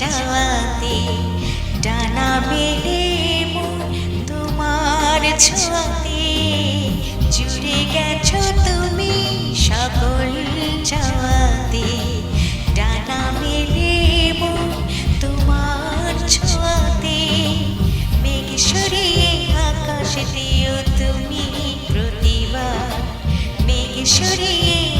চাওয়াতে ডানা মন তোমার ছোঁয়াতে জুড়ে গেছো তুমি সকল চাওয়াতে ডানা মেলে তোমার ছোঁয়াতে মেঘ সরিয়ে আকাশ দিও তুমি প্রতিবার। মেঘ সরিয়ে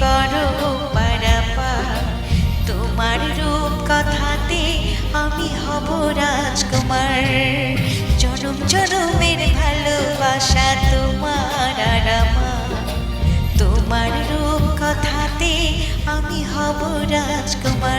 করো পারাপা। তোমার রূপ কথাতে আমি হব রাজকুমার। জনম জনমের ভালোবাসা তোমার আর তোমার রূপ কথাতে আমি হব রাজকুমার।